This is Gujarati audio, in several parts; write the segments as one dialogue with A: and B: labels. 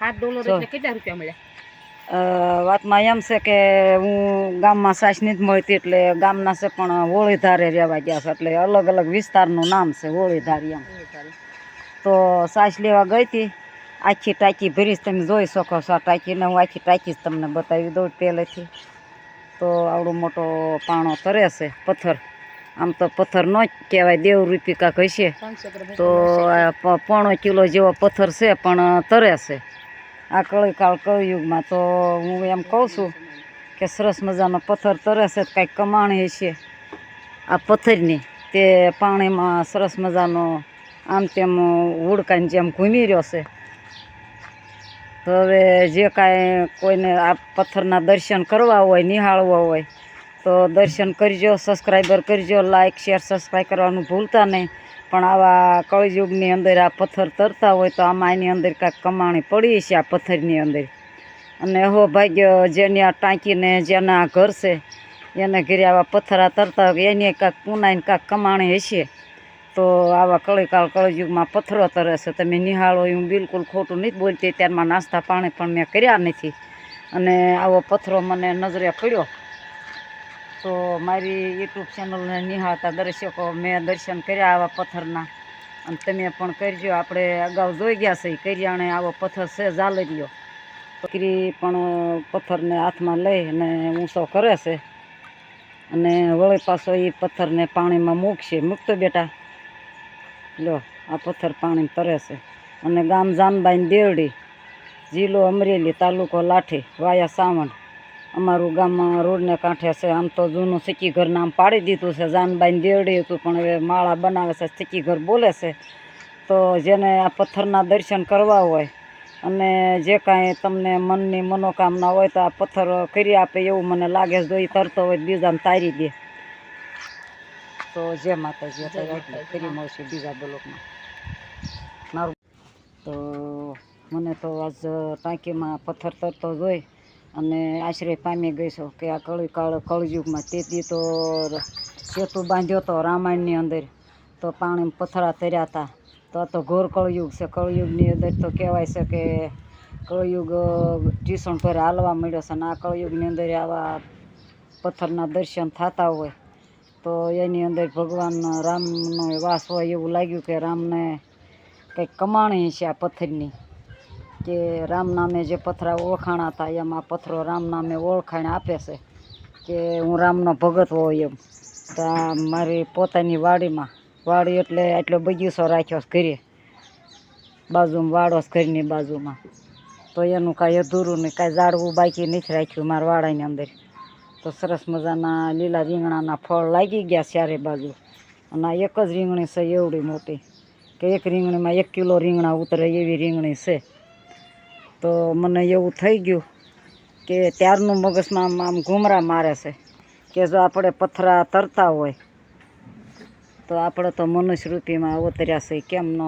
A: સાત ડોલર એટલે કેટલા રૂપિયા મળ્યા?
B: વાતમાં એમ છે કે હું ગામમાં સાસની જ મળતી એટલે ગામના છે પણ હોળીધારે રહેવા ગયા છે એટલે અલગ અલગ વિસ્તારનું નામ છે હોળીધાર એમ. તો સાસ લેવા ગઈ હતી. આખી ટાંકી ભરીશ તમે જોઈ શકો છો આ ટાંકીને. હું આખી ટાંકી જ તમને બતાવી દઉં પહેલેથી. તો આવડો મોટો પાણો તરે છે પથ્થર. આમ તો પથ્થર ન જ કહેવાય દેવ રૂપિકા કહીશે તો પોણો કિલો જેવો પથ્થર છે પણ તરે છે. આ કળીકાળ કળયુગમાં તો હું એમ કહું છું કે સરસ મજાનો પથ્થર તરે છે કાંઈક કમાણી હશે. આ પથ્થરની તે પાણીમાં સરસ મજાનો આમ તેમ હુડકાની જેમ ઘૂમી રહ્યો છે. તો હવે જે કાંઈ કોઈને આ પથ્થરના દર્શન કરવા હોય, નિહાળવા હોય, તો દર્શન કરજો, સબસ્ક્રાઈબર કરજો લાઇક શેર, સબસ્ક્રાઈબ કરવાનું ભૂલતા નહીં. પણ આવા કળયુગની અંદર આ પથ્થર તરતા હોય તો આમાં એની અંદર કાંઈક કમાણી પડી છે આ પથ્થરની અંદર. અને હો ભાગ્ય જેની આ ટાંકીને જેના ઘર છે, એને ઘરે આવા પથ્થરા તરતા હોય, એની કાંઈક પુનાઈને કાંઈક કમાણી હશે, તો આવા કળીકાળ કળયુગમાં પથ્થરો તરે છે. તમે નિહાળો હું બિલકુલ ખોટું નથી બોલતી. ત્યારમાં નાસ્તા પાણી પણ મેં કર્યા નથી. અને આવો પથ્થરો મને નજરે પડ્યો. તો મારી યુટ્યુબ ચેનલને નિહાળતા દર્શકો મેં દર્શન કર્યા આવા પથ્થરના. અને તમે પણ કરજો, આપણે અગાઉ જોઈ ગયા છે કરિયાણે આવો પથ્થર છે, ઝાલરિયો. દીકરી પણ પથ્થરને હાથમાં લઈ અને ઊંચો કરે છે. અને વળી પાછો એ પથ્થરને પાણીમાં મૂકશે. મૂકતો બેટા. લો, આ પથ્થર પાણી તરે છે. અને ગામ જાનબાઈ દેવડી, જિલ્લો અમરેલી તાલુકો લાઠી, વાયા સાવણ. અમારું ગામમાં રોડને કાંઠે છે. આમ તો જૂનું સિક્કી ઘર નામ પાડી દીધું છે. જાનબાઈ દેવડી હતું પણ હવે માળા બનાવે છે સિક્કી ઘર બોલે છે. તો જેને આ પથ્થરના દર્શન કરવા હોય અને જે કાંઈ તમને મનની મનોકામના હોય તો આ પથ્થર કરી આપે એવું મને લાગે છે. જો એ તરતો હોય બીજાને તારી દે. તો જે માતાજી. કરી મળશે બીજા બ્લોકમાં. મારું તો મને તો આજ ટાંકીમાં પથ્થર તરતો જોઈ અને આશ્રય પામી ગઈ છું કે આ કળી કાળ કળયુગમાં તેથી તો સેતુ બાંધ્યો હતો રામાયણની અંદર. તો પાણી પથરા તર્યા હતા. તો આ તો ઘોર કળયુગ છે. કળયુગની અંદર તો કહેવાય છે કે કળયુગ ટ્યુશન પર હાલવા મળ્યો છે અને આ કળયુગની અંદર આવા પથ્થરના દર્શન થતા હોય. તો એની અંદર ભગવાન રામનો વાસ હોય એવું લાગ્યું કે રામને કંઈક કમાણી છે આ પથ્થરની. કે રામ નામે જે પથરા ઓળખાણા હતા એમ આ પથરો રામ નામે ઓળખાણ આપે છે કે હું રામનો ભગત હોય એમ. તો મારી પોતાની વાડીમાં, વાડી એટલે આટલો બગીચો રાખ્યો ઘરે. બાજુમાં વાડો ઘરની બાજુમાં. તો એનું કાંઈ અધૂરું નહીં, કાંઈ ઝાડવું બાકી નથી રાખ્યું મારા વાડાની અંદર. તો સરસ મજાના લીલા રીંગણાના ફળ લાગી ગયા ચારે બાજુ. અને આ એક જ રીંગણી છે એવડી મોટી. કે એક રીંગણીમાં એક કિલો રીંગણા ઉતરે એવી રીંગણી છે. તો મને એવું થઈ ગયું કે ત્યારનું મગજમાં આમ ઘૂમરા મારે છે કે જો આપણે પથરા તરતા હોય, તો આપણે તો મનુષ્યરૂપીમાં અવતર્યા છે, કેમ ન?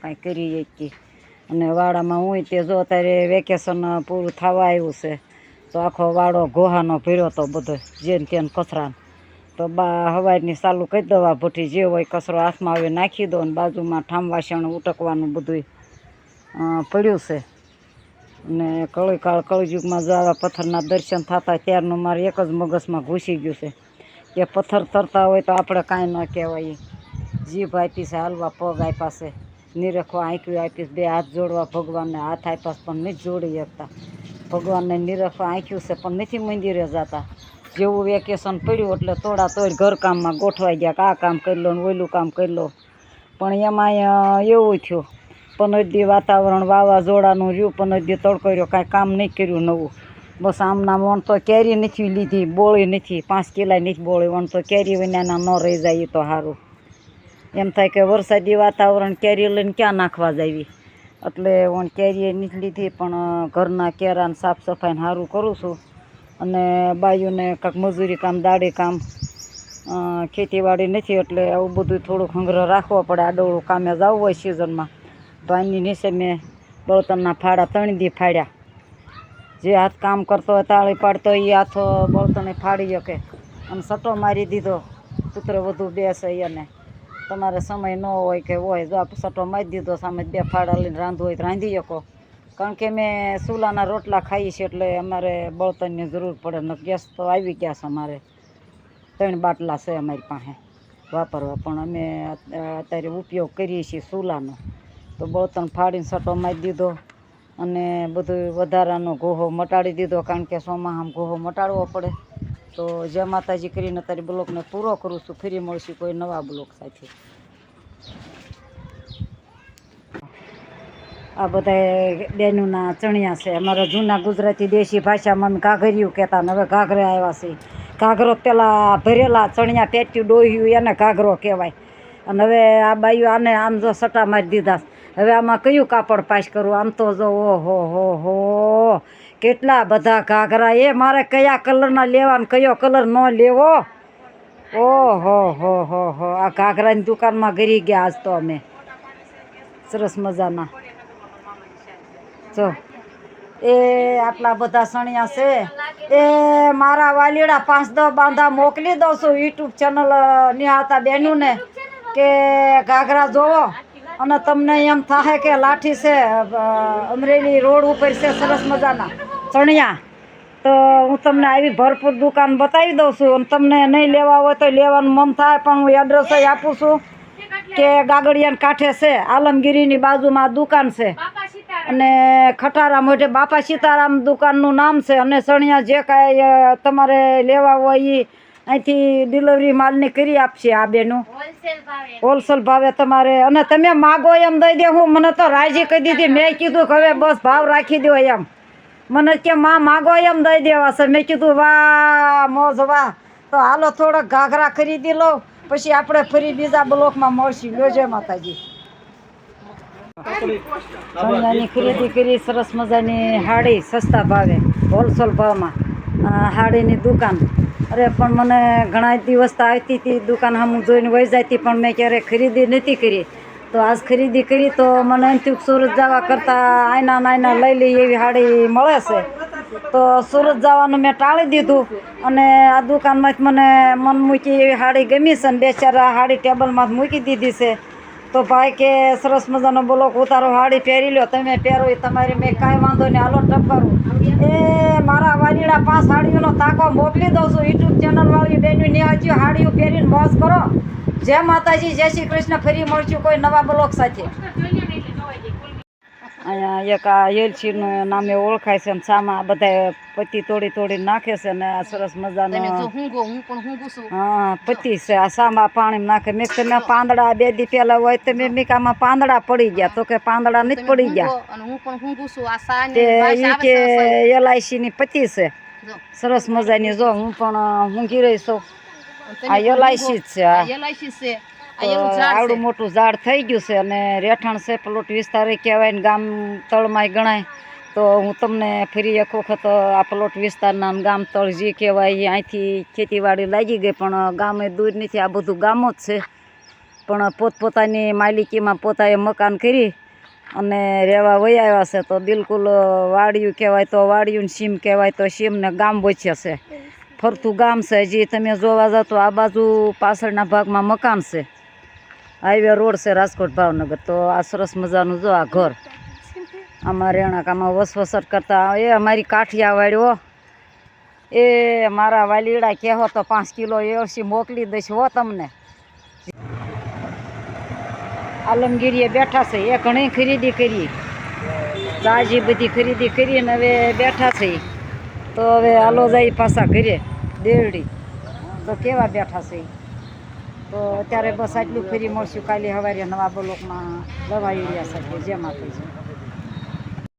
B: કાંઈ કરી શકીએ. અને વાડામાં હું તે જો અત્યારે વેકેશન પૂરું થવા આવ્યું છે, તો આખો વાડો ગોહાનો ભર્યો તો બધો, જેન તેન કચરાનો તો બા હવાઈની ચાલુ કરી દવા ભઠ્ઠી, જે હોય કચરો હાથમાં આવે નાખી દો અને બાજુમાં ઠામ વાસણ ઉટકવાનું બધું પડ્યું છે. ને કળી કાળ કળયુગમાં જો આવા પથ્થરના દર્શન થતા ત્યારનું મારે એક જ મગજમાં ઘૂસી ગયું છે. કે પથ્થર તરતા હોય તો આપણે કાંઈ ન કહેવાય. જીભ આપી છે, હાલવા પગ આપ્યા છે. નિરખવા આંક્યું આપીશ બે હાથ જોડવા ભગવાનને હાથ આપ્યા પણ નથી જોડી શકતા. ભગવાનને નિરખવા આંખ્યું છે, પણ નથી મંદિરે જતા. જેવું વેકેશન પડ્યું એટલે થોડા તોડ ઘરકામમાં ગોઠવાઈ ગયા કે આ કામ કરી લો ને ઓલું કામ કરી લો. પણ એમાં એવું થયું. પનોદી વાતાવરણ, વાવાઝોડાનું રહ્યું પનોદી તડકો રહ્યો કાંઈ કામ નહીં કર્યું નવું. બસ આમના વણ તો કેરી નથી લીધી, બોળી નથી, પાંચ કિલા નથી બોળી વણ તો કેરી વિનાના ન રહી જાય તો સારું એમ થાય કે વરસાદી વાતાવરણ કેરી લઈને ક્યાં નાખવા જાવી? એટલે વણ કેરીએ નથી લીધી, પણ ઘરના કેરાને સાફ સફાઈને સારું કરું છું. અને બાયુને કાંઈક મજૂરી કામ, દાડી કામ ખેતીવાડી નથી એટલે આવું બધું થોડુંક સંગ્રહ રાખવો પડે, આડોળું કામે જવું હોય સિઝનમાં તો નીચે મેં બળતણના ફાડા ત્રણ દી ફાડ્યા. જે હાથ કામ કરતો તાળી પાડતો એ હાથો બળતણે ફાડી શકે અને સટો મારી દીધો. પુત્ર વધુ બેસે એને તમારે સમય ન હોય કે હોય, જો સટો મારી દીધો સામે બે ફાડા લઈને રાંધવું હોય તો રાંધી શકો. કારણ કે મેં ચૂલાના રોટલા ખાઈએ છીએ એટલે અમારે બળતણની જરૂર પડે ને ગેસ તો આવી ગયા છે અમારે. ત્રણ બાટલા છે અમારી પાસે વાપરવા. પણ અમે અત્યારે ઉપયોગ કરીએ છીએ ચૂલાનો તો બળતણ ફાડીને સટો મારી દીધો અને બધું વધારાનો ગોહો મટાડી દીધો, કારણ કે સોમાં ગોહો મટાડવો પડે. તો જય માતાજી કરીને તારી બ્લોકને પૂરો કરું છું, ફરી મળશું કોઈ નવા બ્લોક સાથે. આ બધા બેનુંના ચણિયા છે. અમારા જૂના ગુજરાતી દેશી ભાષામાં અમે ઘાઘરિયું કહેતા ને હવે ઘાઘરે આવ્યા છે ઘાઘરો પેલા ભરેલા ચણિયા પેટ્યું ડોહ્યું, એને ઘાઘરો કહેવાય. અને હવે આ બાયું આને આમ જો સટા મારી દીધા. હવે આમાં કયું કાપડ પાસ કરું આમ તો જો, ઓહો, હો હો. કેટલા બધા ઘાઘરા. એ મારે કયા કલરના લેવા ને કયો કલર ન લેવો? ઓહો, હો હો હો. આ ઘાઘરાની દુકાનમાં ગરી ગયા આજ તો અમે. સરસ મજાના. જો. એ આટલા બધા સણિયા છે. એ મારા વાલીડા પાંચ દસ બાંધા મોકલી દઉં છું યુટ્યુબ ચેનલ નિહાળતા બેનુંને, કે ઘાઘરા જોવો. અને તમને એમ થાય કે લાઠી છે અમરેલી રોડ ઉપર છે સરસ મજાના. ચણિયા, તો હું તમને આવી ભરપૂર દુકાન બતાવી દઉં છું. અને તમને નહીં લેવા હોય તો લેવાનું મન થાય, પણ હું એડ્રેસ આપું છું કે ગાગડિયાન કાંઠે છે, આલમગીરીની બાજુમાં દુકાન છે. અને ખટારામ એટલે બાપા સીતારામ દુકાનનું નામ છે. અને ચણિયા જે કાંઈ તમારે લેવા હોય એ અહીંથી ડિલિવરી માલની કરી આપશે આ બેનો. હોલસેલ ભાવે. તમારે. અને તમે માગો એમ દઈ દે હું મને તો રાજી કહી દીધી. મેં કીધું કે હવે બસ ભાવ રાખી દો એમ. મને કે માં માગો એમ દઈ દેવા છે. મેં કીધું વાહ મોજ વાહ. તો હાલો થોડોક ઘાઘરા ખરીદી લો પછી આપણે ફરી બીજા બ્લોકમાં મળશું. લો જય માતાજી. સોનાની ખરીદી કરી સરસ મજાની હાડી સસ્તા ભાવે હોલસેલ ભાવમાં. હાડીની દુકાન. અરે, પણ મને ઘણા દિવસ તો આવતી હતી દુકાન સામું જોઈને વહી જતી પણ મેં ક્યારેય ખરીદી નથી કરી. તો આજ ખરીદી કરી તો મને એમ સુરત જવા કરતાં આયના નાયના લઈ લઈ એવી સાડી મળે છે. તો સુરત જવાનું મેં ટાળી દીધું અને આ દુકાનમાંથી મને મન મૂકી એવી સાડી ગમી છે ને બે ચાર હાડી ટેબલમાં મૂકી દીધી છે. તો ભાઈ કે સરસ મજાનો બોલો ઉતારો, હાડી પહેરી લ્યો, તમે પહેરો એ તમારી મેં કાંઈ વાંધો નહીં. હાલો ટપકારું એ મારા વાલીડા પાંચ હાડીઓનો તાકો મોકલી દઉં છું. યુટ્યુબ ચેનલ વાળી ને નિહાળજો હાડીઓ પહેરીને મોજ કરો. જય માતાજી, જય શ્રી કૃષ્ણ. ફરી મળશું કોઈ નવા બ્લોક સાથે. અહીંયા એક આ એલચીનું નામે ઓળખાય છે અને સામા બધા પત્તી તોડી તોડી નાખે છે ને આ સરસ
A: તમે
B: મજાનો
A: હું હું છું.
B: હા પતિ છે. આ સામા પાણી નાખે. મેં કીધું મેં પાંદડા બે દી પેલા હોય તો મેં મેં આમાં પાંદડા પડી ગયા. તો કે પાંદડા નથી પડી ગયા. કે એલઆઈસી ની પતિ છે. સરસ મજાની. જો હું પણ હું રહી છું. આ
A: તમે
B: એલઆઈસી જ છે
A: આ. એલઆઈસી છે.
B: આવડું મોટું ઝાડ થઈ ગયું છે અને રેઠાણ છે પ્લોટ વિસ્તારે કહેવાય ને ગામ તળમાંય ગણાય. તો હું તમને ફરી એક વખત આ પ્લોટ વિસ્તારના ગામ તળ જે કહેવાય અહીંથી ખેતીવાડી લાગી ગઈ પણ ગામે દૂર નથી આ બધું ગામો જ છે. પણ પોતપોતાની માલિકીમાં પોતાએ મકાન કરી અને રહેવા વહી આવ્યા છે. તો બિલકુલ વાડિયું કહેવાય તો વાડિયું સીમ કહેવાય તો સીમને ગામ વચ્ચે છે. ફરતું ગામ છે જે તમે જોવા જાઓ તો આ બાજુ પાછળના ભાગમાં મકાન છે. હાઈવે રોડ છે રાજકોટ ભાવનગર. તો આ સરસ મજાનું જો આ ઘર. આમાં રહેણાંક આમાં વસવસટ કરતા એ અમારી કાઠિયાવાડીઓ એ મારા વાલીડા કહેવો તો પાંચ કિલો એળસી મોકલી દઈશ હો તમને. આલમગીરીએ બેઠા છે. એ ઘણી ખરીદી કરી. તાજી બધી ખરીદી કરીને હવે બેઠા છે. તો હવે હાલો જાય પાછા ઘરે. દેવડી. તો કેવા બેઠા છે? તો અત્યારે બસ આટલું ફેરી મળશું. કાલે સવારે નવા બ્લોકમાં દવા યુરિયા સાથે. જે માતાજી.